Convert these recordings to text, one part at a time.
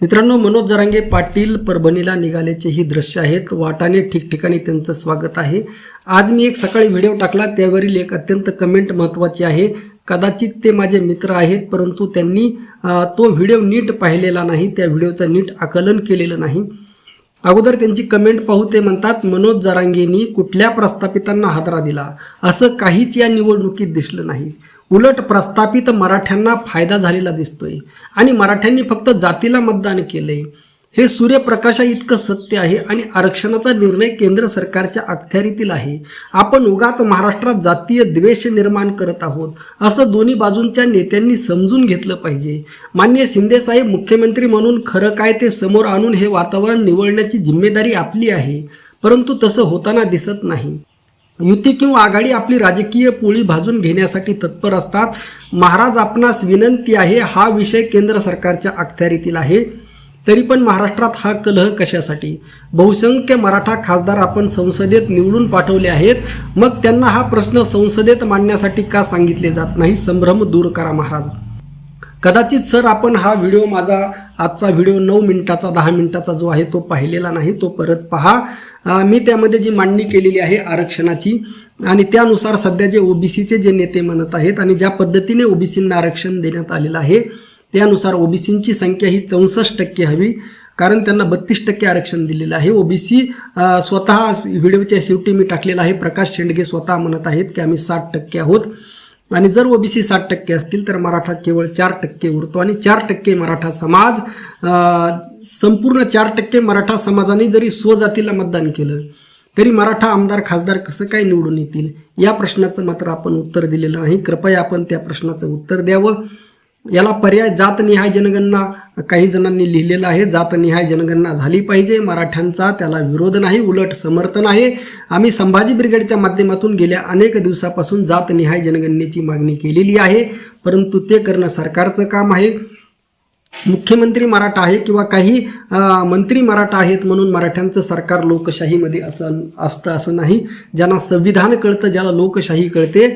मित्रांनो मनोज जरांगे पाटील परभणीला निघाल्याचे ही दृश्य आहेत. वाटाने ठिकठिकाणी त्यांचं स्वागत आहे. आज मी एक सकाळी व्हिडिओ टाकला त्यावरील एक अत्यंत कमेंट महत्त्वाची आहे. कदाचित ते माझे मित्र आहेत परंतु त्यांनी तो व्हिडिओ नीट पाहिलेला नाही त्या व्हिडिओचं नीट आकलन केलेलं नाही. अगोदर त्यांची कमेंट पाहू ते म्हणतात मनोज जरांगेंनी कुठल्या प्रस्थापितांना हादरा दिला? असं काहीच या निवडणुकीत दिसलं नाही. उलट प्रस्थापित मराठ्यांना फायदा झालेला दिसतोय. आणि मराठ्यांनी फक्त जातीला मतदान केलंय. हे सूर्यप्रकाशा इतकं सत्य आहे आणि आरक्षणाचा निर्णय केंद्र सरकारच्या अखत्यारीतील आहे. आपण उगाच महाराष्ट्रात जातीय द्वेष निर्माण करत आहोत असं दोन्ही बाजूंच्या नेत्यांनी समजून घेतलं पाहिजे. मान्य शिंदेसाहेब मुख्यमंत्री म्हणून खरं काय ते समोर आणून हे वातावरण निवडण्याची जिम्मेदारी आपली आहे परंतु तसं होताना दिसत नाही. युती किंवा आघाडी आपली राजकीय पोळी भाजून घेण्यासाठी तत्पर असतात. महाराज आपणास विनंती आहे हा विषय केंद्र सरकारच्या अखत्यारीतील आहे. तरी पण महाराष्ट्रात हा कलह कशासाठी? बहुसंख्य मराठा खासदार आपण संसदेत निवडून पाठवले आहेत. मग त्यांना हा प्रश्न संसदेत मांडण्यासाठी का सांगितले जात नाही? संभ्रम दूर करा महाराज. कदाचित सर आपण हा व्हिडिओ माझा आजचा व्हिडिओ नऊ मिनिटाचा दहा मिनिटाचा जो आहे तो पाहिलेला नाही तो परत पहा. मी त्यामध्ये जी मांडणी केलेली आहे आरक्षणाची आणि त्यानुसार सध्या जे ओबीसीचे जे नेते म्हणत आहेत आणि ज्या पद्धतीने ओबीसींना आरक्षण देण्यात आलेलं आहे त्यानुसार ओबीसींची संख्या ही चौसष्ट टक्के हवी कारण त्यांना बत्तीस टक्के आरक्षण दिलेलं आहे. ओबीसी स्वतः व्हिडिओच्या शेवटी मी टाकलेला आहे. प्रकाश शेंडगे स्वतः म्हणत आहेत की आम्ही साठ टक्के आहोत. आणि जर ओबीसी साठ टक्के असतील तर मराठा केवळ चार टक्के उरतो आणि चार टक्के मराठा समाज संपूर्ण चार टक्के मराठा समाजाने जरी स्वजातीला मतदान केलं तरी मराठा आमदार खासदार कसं काय निवडून येतील? या प्रश्नाचं मात्र आपण उत्तर दिलेलं नाही. कृपया आपण त्या प्रश्नाचं उत्तर द्यावं. याला पर्याय जातनिहाय जनगणना काही जणांनी लिहिलेलं आहे. जातनिहाय जनगणना झाली पाहिजे. मराठ्यांचा त्याला विरोध नाही उलट समर्थन आहे. आम्ही संभाजी ब्रिगेडच्या माध्यमातून गेल्या अनेक दिवसापासून जातनिहाय जनगणनेची मागणी केलेली आहे. परंतु ते करणं सरकारचं काम आहे. मुख्यमंत्री मराठा आहे किंवा काही मंत्री मराठा आहेत म्हणून मराठ्यांचं सरकार लोकशाहीमध्ये असं असतं असं नाही. ज्यांना संविधान कळतं ज्याला लोकशाही कळते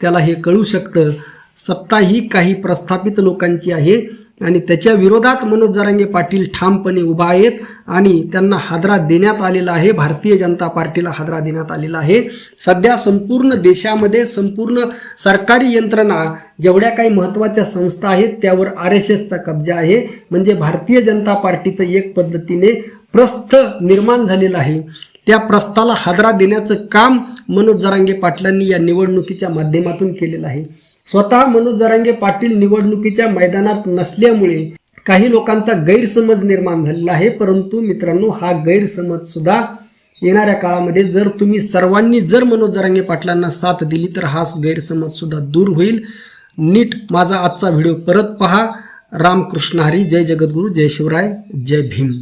त्याला हे कळू शकतं. सत्ता ही काही प्रस्थापित लोकांची आहे आणि त्याच्या विरोधात मनोज जरांगे पाटील ठामपणे उभा आहेत आणि त्यांना हादरा देण्यात आलेला आहे. भारतीय जनता पार्टीला हादरा देण्यात आलेला आहे. सध्या संपूर्ण देशामध्ये संपूर्ण सरकारी यंत्रणा जेवढ्या काही महत्त्वाच्या संस्था आहेत त्यावर आर एस एसचा कब्जा आहे. म्हणजे भारतीय जनता पार्टीचं एक पद्धतीने प्रस्थ निर्माण झालेलं आहे. त्या प्रस्थाला हादरा देण्याचं काम मनोज जरांगे पाटलांनी या निवडणुकीच्या माध्यमातून केलेलं आहे. स्वतः मनोज जरांगे पाटील निवडणुकीच्या मैदानात नसल्यामुळे काही लोकांचा गैरसमज निर्माण झालेला आहे. परंतु मित्रांनो हा गैरसमज सुद्धा येणाऱ्या काळामध्ये जर तुम्ही सर्वांनी जर मनोज जरांगे पाटलांना साथ दिली तर हा गैरसमज सुद्धा दूर होईल. नीट माझा आजचा व्हिडिओ परत पहा. रामकृष्ण हरी. जय जगद्गुरू. जय शिवराय. जय भीम.